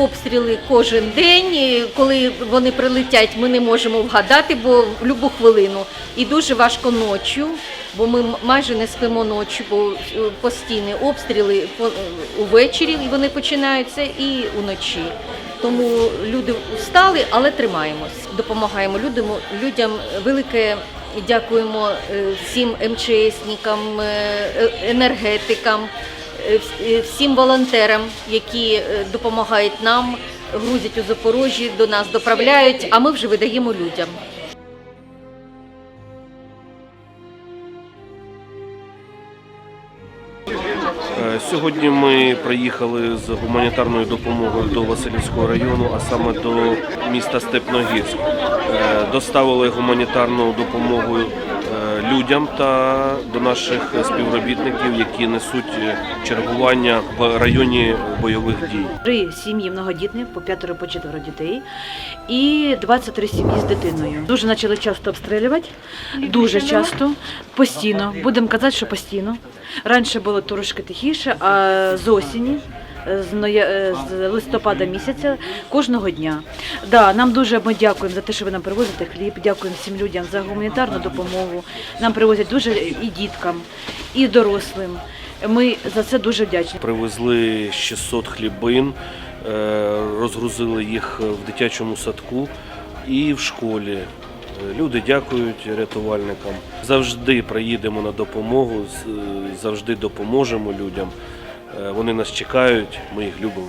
обстріли кожен день. Коли вони прилетять, ми не можемо вгадати, бо в будь-яку хвилину. І дуже важко ночі, бо ми майже не спимо ночі, бо е, постійні обстріли е, увечері вони починаються і уночі. Тому люди встали, але тримаємось. Допомагаємо людям. Велике дякуємо е, всім МЧСникам, енергетикам, всім волонтерам, які е, допомагають нам, грузять у Запорожжі, до нас доправляють, а ми вже видаємо людям. Е, Сьогодні ми приїхали з гуманітарною допомогою до Васильівського району, а саме до міста Степногірськ. Е, Доставили гуманітарну допомогу е, людям та до наших співробітників, які несуть е, чергування в районі бойових дій. Три сім'ї многодітні, по п'ятеро, по четверо дітей, і 23 сім'ї з дитиною. Дуже почали часто обстрілювати, дуже часто, постійно. Будемо казати, що постійно. Раніше було трошки тихіше, а з осені. З, ноя- е, з листопада місяця кожного дня. Да, нам дуже ми дякуємо за те, що ви нам привозите хліб. Дякуємо всім людям за гуманітарну допомогу. Нам привозять дуже і діткам, і дорослим. Ми за це дуже вдячні. Привезли 600 хлібин, е, розгрузили їх в дитячому садку і в школі. Е, Люди дякують рятувальникам. Завжди приїдемо на допомогу, завжди допоможемо людям. Е, вони нас чекають, ми їх любимо.